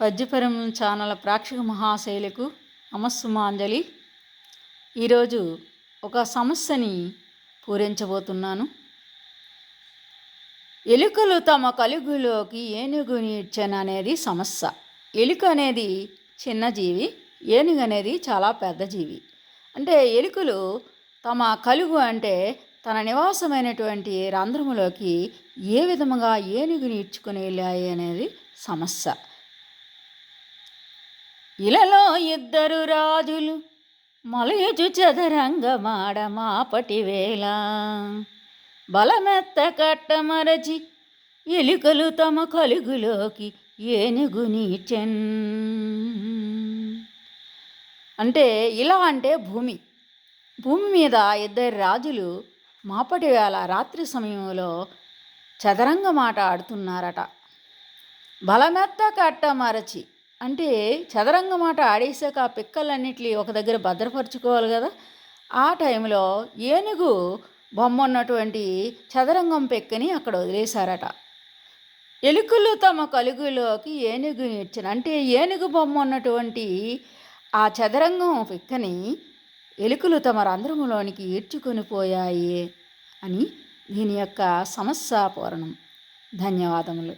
పద్యపరం channel ప్రాక్షిక మహాశైలకు నమస్సుమాంజలి ఈరోజు ఒక సమస్యని పూరించబోతున్నాను. ఎలుకలు తమ కలుగులోకి ఏనుగు ఇచ్చననేది సమస్య. ఎలుక అనేది చిన్న జీవి ఏనుగు అనేది చాలా పెద్ద జీవి. అంటే ఎలుకలు తమ కలుగు అంటే తన నివాసమైనటువంటి రంధ్రములోకి ఏ విధముగా ఏనుగుని నీడ్చుకుని వెళ్ళాయి అనేది సమస్య. ఇలలో ఇద్దరు రాజులు మలయచు చదరంగమాడ మాపటి వేళ. బలమెత్త కట్టమరచి ఎలుకలు తమ కలుగులోకి ఏనుగు నీచెన్. అంటే ఇలా అంటే భూమి. భూమి మీద ఇద్దరు రాజులు మాపటి వేళ రాత్రి సమయంలో చదరంగ మాట ఆడుతున్నారట. బలమెత్త కట్ట మరచి అంటే చదరంగం ఆట ఆడేసాక ఆ పిక్కలన్నిటినీ ఒక దగ్గర భద్రపరుచుకోవాలి కదా. ఆ టైంలో ఏనుగు బొమ్మ ఉన్నటువంటి చదరంగం పెక్కని అక్కడ వదిలేశారట. ఎలుకలు తమ కలుగులోకి ఏనుగుని ఇచ్చిన అంటే ఏనుగు బొమ్మ ఉన్నటువంటి ఆ చదరంగం పిక్కని ఎలుకలు తమ రంధ్రములోనికి ఈడ్చుకొని పోయాయి అని దీని యొక్క సమస్య పూరణం. ధన్యవాదములు.